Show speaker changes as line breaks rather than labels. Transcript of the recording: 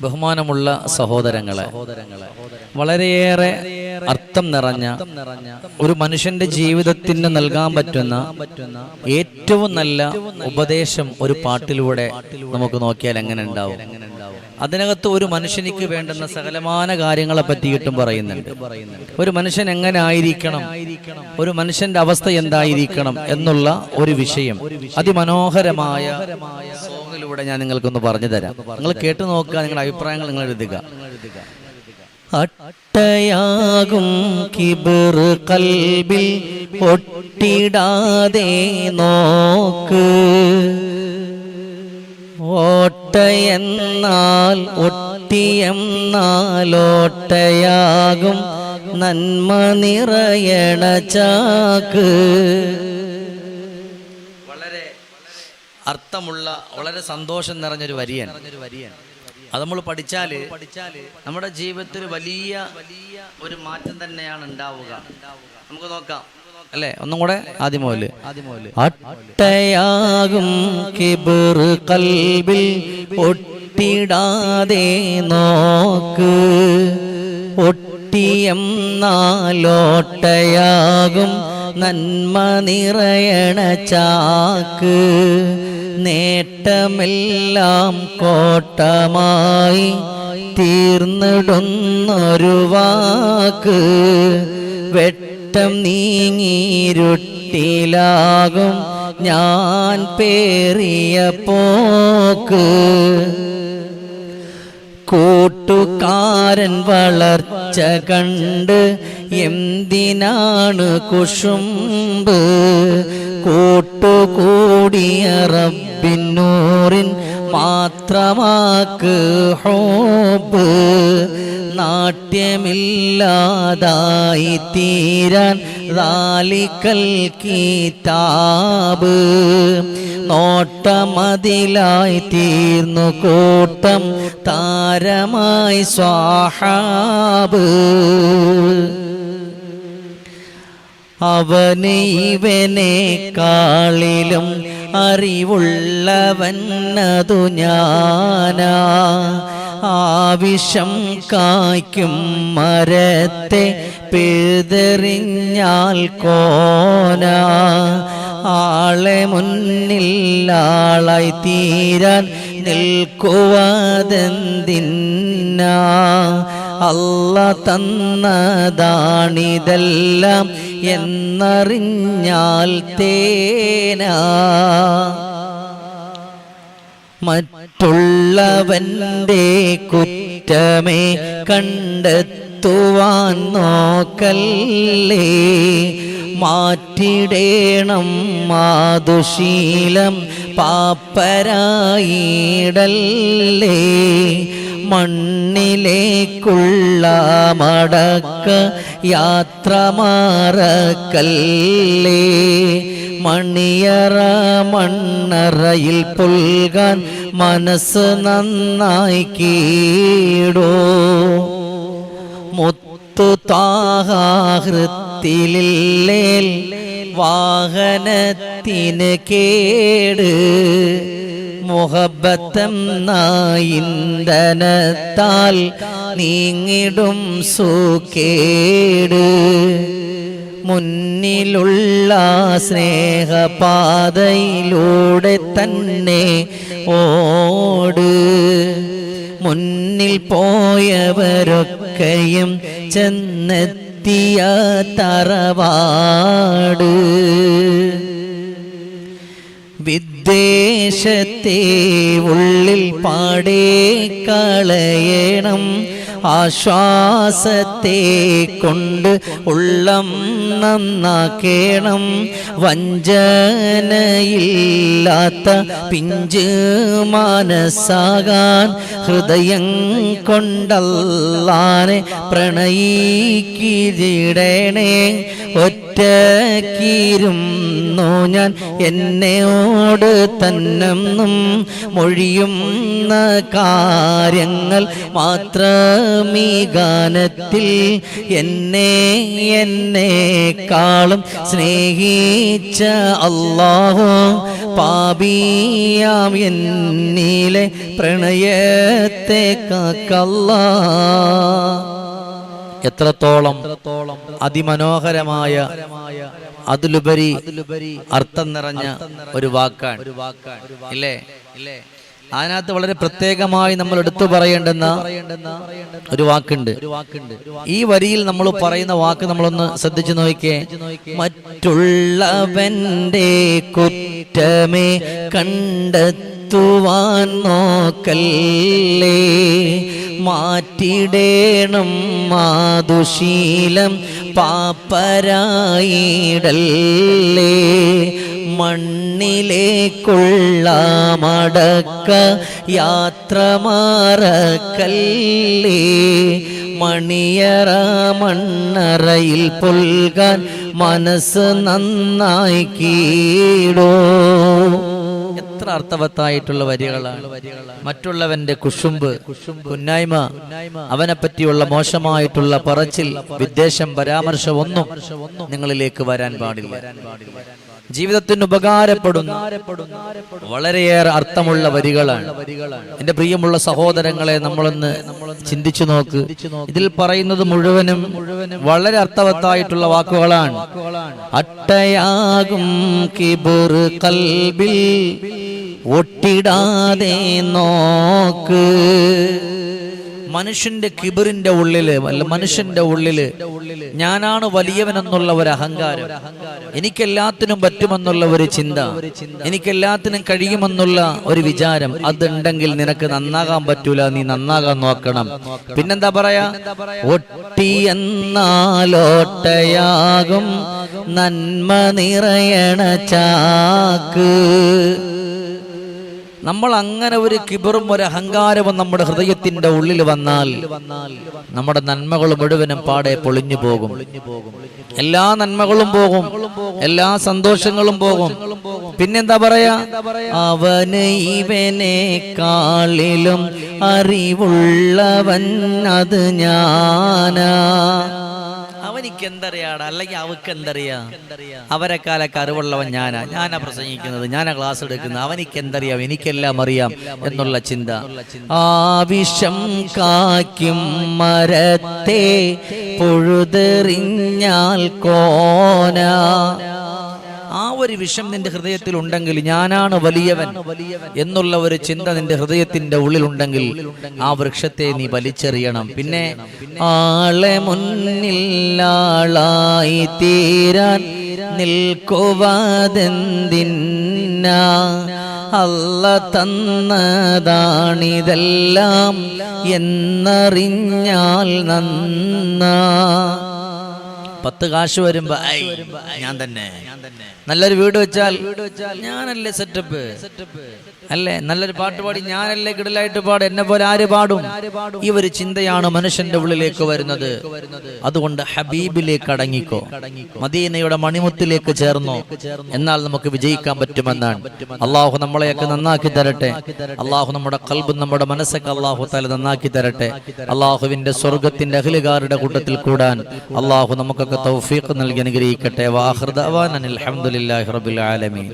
ബഹുമാനമുള്ള സഹോദരങ്ങളെ വളരെയേറെ അർത്ഥം നിറഞ്ഞ ഒരു മനുഷ്യന്റെ ജീവിതത്തിന് നൽകാൻ പറ്റുന്ന ഏറ്റവും നല്ല ഉപദേശം ഒരു പാട്ടിലൂടെ നമുക്ക് നോക്കിയാൽ എങ്ങനെ ഉണ്ടാവും? അതിനകത്ത് ഒരു മനുഷ്യനിക്ക് വേണ്ടുന്ന സകലമാന കാര്യങ്ങളെ പറ്റിയിട്ടും പറയുന്നുണ്ട്. ഒരു മനുഷ്യൻ എങ്ങനെ ആയിരിക്കണം? ഒരു മനുഷ്യന്റെ അവസ്ഥ എന്തായിരിക്കണം? എന്നുള്ള ഒരു വിഷയം. അതിമനോഹരമായ സോങ്ങിലൂടെ ഞാൻ നിങ്ങൾക്കൊന്ന് പറഞ്ഞു തരാം. നിങ്ങൾ കേട്ടു നോക്കുക നിങ്ങളുടെ അഭിപ്രായങ്ങൾ നിങ്ങൾ എഴുതുക. അട്ടയാകും കിബിർ കൽബിൽ ഒട്ടിടാതെ നോക്ക്. ഓട്ടയെന്നാൽ ഒട്ടിയെന്നാലോട്ടയാകും നന്മ നിറയണ ചാക്ക്. അർത്ഥമുള്ള വളരെ സന്തോഷം നിറഞ്ഞൊരു വരിയാണ്. അത് നമ്മൾ പഠിച്ചാൽ നമ്മുടെ ജീവിതത്തിൽ വലിയ ഒരു മാറ്റം തന്നെയാണ് ഉണ്ടാവുക. നമുക്ക് നോക്കാം. അല്ലേ? ഒന്നും കൂടെ? ആദ്യം മുതൽ അട്ടയാകും കിബിർ കൽബിൽ ഒട്ടിടാതെ നോക്ക്. ഒട്ടിയെന്നാലോട്ടയാകും നന്മ നിറയണ ചാക്ക്. നേട്ടമെല്ലാം കോട്ടമായി തീർന്നിടുന്നൊരു വാക്ക്. വെട്ടം നീങ്ങിരുട്ടിലാകും ഞാൻ പേറിയ പോക്ക്. കൂട്ടുകാരൻ വളർച്ച കണ്ട് എന്തിനാണ് കുഷുമ്പ് കൂട്ടുകൂടിയ റബ്ബിന്നൂറിൻ മാത്രമാക്ക് ഹോബ് നാട്യമില്ലാതായി തീരാൻ റാലിക്കൽ കീതാബ്. നോട്ടമതിലായി തീർന്നു കൂട്ടം താരമായി സ്വാഹാബ്. അവനെ ഇവനെ കാളിലും അറിവുള്ളവനതു ഞാനാ. ആവശ്യം കായ്ക്കും മരത്തെ പിഴുതെറിഞ്ഞാൽ കോന. ആളെ മുന്നില്ലാളായി തീരാൻ നിൽക്കുവതെന്തിന്നാ. അല്ല തന്നതാണിതെല്ലാം എന്നറിഞ്ഞാൽ തേന. മറ്റുള്ളവന്റെ കുറ്റമേ കണ്ടെത്തുവാൻ നോക്കല്ലേ? മാറ്റിടേണം മാതുശീലം പാപ്പരായിടല്ലേ? മണ്ണിലേക്കുള്ള മടക്ക യാത്ര മാറക്കല്ലേ മണിയറ മണ്ണറയിൽ പുൽകാൻ മനസ്സ് നന്നായി കീടോ? മുത്തു താഹൃത്തിലേൽ വാഹനത്തിന് കേട്? മുഹബത്തെന്ന ഇന്ധനത്താൽ നീങ്ങിടും സുക്കേട് മുന്നിലുള്ള സ്നേഹപാതയിലൂടെ തന്നെ ഓട് മുന്നിൽ പോയവരൊക്കെയും ചെന്നെത്തിയ തറവാട് വിദ്വേഷത്തെ ഉള്ളിൽ പാടേ കളയണം. ആശ്വാസത്തെ കൊണ്ട് ഉള്ളം നന്നാക്കേണം. വഞ്ചനയില്ലാത്ത പിഞ്ച് മനസ്സാകാൻ ഹൃദയം കൊണ്ടല്ലാനെ പ്രണയിക്കിടണേ ഒറ്റക്കീരുന്നു ഞാൻ എന്നോട് തന്നെന്നും മൊഴിയുന്ന കാര്യങ്ങൾ മാത്രമീ ഗാനത്തിൽ എന്നെ എന്നെക്കാളും സ്നേഹിച്ച അള്ളാഹോ പാപിയാം എന്നിലെ പ്രണയത്തെ കാക്കല്ലാ. എത്രത്തോളം അതിമനോഹരമായ അതിലുപരി അർത്ഥം നിറഞ്ഞ ഒരു വാക്കാണ്. ഇല്ലേ? അതിനകത്ത് വളരെ പ്രത്യേകമായി നമ്മൾ എടുത്തു പറയേണ്ടുന്ന ഒരു വാക്കുണ്ട്. ഈ വരിയിൽ നമ്മൾ പറയുന്ന വാക്ക് നമ്മളൊന്ന് ശ്രദ്ധിച്ചു നോക്കിയേ. മറ്റുള്ളവന്റെ കുറ്റമേ കണ്ടെത്തുവാൻ നോക്കല്ലേ? മാറ്റിടേണം മാതുശീലം പാപ്പരായിടല്ലേ? മണ്ണിലേക്കുള്ള മടക്ക യാത്ര മാറക്കല്ലേ? മണിയറ മണ്ണറയിൽ പുൽകാൻ മനസ്സ് നന്നായി കീടോ? എത്ര അർത്ഥവത്തായിട്ടുള്ള വരികളാണ്. മറ്റുള്ളവന്റെ കുശുമ്പ് കുന്നായ്മ അവനെ പറ്റിയുള്ള മോശമായിട്ടുള്ള പറച്ചിൽ വിദ്വേഷം പരാമർശം ഒന്നും നിങ്ങളിലേക്ക് വരാൻ പാടില്ല. ജീവിതത്തിന് ഉപകാരപ്പെടുന്ന. വളരെയേറെ അർത്ഥമുള്ള വരികളാണ്. എന്റെ പ്രിയമുള്ള സഹോദരങ്ങളെ നമ്മളൊന്ന് ചിന്തിച്ചു നോക്ക്. ഇതിൽ പറയുന്നത് മുഴുവനും വളരെ അർത്ഥവത്തായിട്ടുള്ള വാക്കുകളാണ്. അട്ടയാകും കിബുർ കൽബിൽ ഒട്ടിടാതെ നോക്ക്. മനുഷ്യന്റെ കിബിറിന്റെ ഉള്ളിൽ മനുഷ്യന്റെ ഉള്ളിൽ ഞാനാണ് വലിയവനെന്നുള്ള ഒരു അഹങ്കാരം. എനിക്കെല്ലാത്തിനും പറ്റുമെന്നുള്ള ഒരു ചിന്ത. എനിക്കെല്ലാത്തിനും കഴിയുമെന്നുള്ള ഒരു വിചാരം. അതുണ്ടെങ്കിൽ നിനക്ക് നന്നാകാൻ പറ്റൂല. നീ നന്നാകാൻ നോക്കണം. പിന്നെന്താ പറയാ? ഒട്ടി എന്നാലോട്ടയാകും നന്മ നിറയണ ചാക്ക്. നമ്മൾ അങ്ങനെ ഒരു കിബറും ഒരു അഹങ്കാരവും നമ്മുടെ ഹൃദയത്തിന്റെ ഉള്ളിൽ വന്നാൽ നമ്മുടെ നന്മകൾ മുഴുവനും പാടെ പൊളിഞ്ഞു പോകും. എല്ലാ നന്മകളും പോകും. എല്ലാ സന്തോഷങ്ങളും പോകും. പിന്നെന്താ പറയാ? അവന് ഇവനെ കാളിലും അറിവുള്ളവൻ അത് ഞാനാ. അവനിക്ക് എന്തറിയാടാ അല്ലെങ്കിൽ അവക്ക് എന്തറിയാ അവരെക്കാലൊക്കെ അറിവുള്ളവൻ ഞാനാ. ഞാനാ പ്രസംഗിക്കുന്നത്. ഞാനാ ക്ലാസ് എടുക്കുന്നത്. അവനിക്ക് എന്തറിയാം എനിക്കെല്ലാം അറിയാം എന്നുള്ള ചിന്ത. ആവിഷം കാക്കും മരത്തെ പൊഴുതെറിഞ്ഞാൽ കോന. ആ ഒരു വിഷം നിന്റെ ഹൃദയത്തിൽ ഉണ്ടെങ്കിൽ ഞാനാണ് വലിയവൻ എന്നുള്ള ഒരു ചിന്ത നിന്റെ ഹൃദയത്തിന്റെ ഉള്ളിലുണ്ടെങ്കിൽ ആ വൃക്ഷത്തെ നീ വലിച്ചെറിയണം. പിന്നെ ആളെ മുന്നിലാളായി തീരാൻ നിൽക്കുവാതെന്തിന്ന അല്ല തന്നതാണിതെല്ലാം എന്നറിഞ്ഞാൽ നന്നാ? പത്ത് കാശ് വരുമ്പോ ഞാൻ തന്നെ. നല്ലൊരു വീട് വെച്ചാൽ ഞാനല്ലേ സെറ്റപ്പ് അല്ലേ? നല്ലൊരു പാട്ട് പാടി ഞാനല്ലേ കിടലായിട്ട് പാടും. എന്നെ പോലെ ആര് പാടും? ഈ ഒരു ചിന്തയാണ് മനുഷ്യന്റെ ഉള്ളിലേക്ക് വരുന്നത്. അതുകൊണ്ട് ഹബീബിലേക്ക് അടങ്ങിക്കോ. മദീനയുടെ മണിമുത്തിലേക്ക് ചേർന്നോ. എന്നാൽ നമുക്ക് വിജയിക്കാൻ പറ്റുമെന്നാണ്. അള്ളാഹു നമ്മളെയൊക്കെ നന്നാക്കി തരട്ടെ. അള്ളാഹു നമ്മുടെ കൽബും നമ്മുടെ മനസ്സൊക്കെ അള്ളാഹു തല നന്നാക്കി തരട്ടെ. അള്ളാഹുവിന്റെ സ്വർഗത്തിന്റെ അഖിലുകാരുടെ കൂട്ടത്തിൽ കൂടാൻ അള്ളാഹു നമുക്കൊക്കെ തൗഫീഖ് നൽകി അനുഗ്രഹിക്കട്ടെ. വാഹൃദാൻ അൽഹംദുലില്ലാഹി റബ്ബിൽ ആലമീൻ.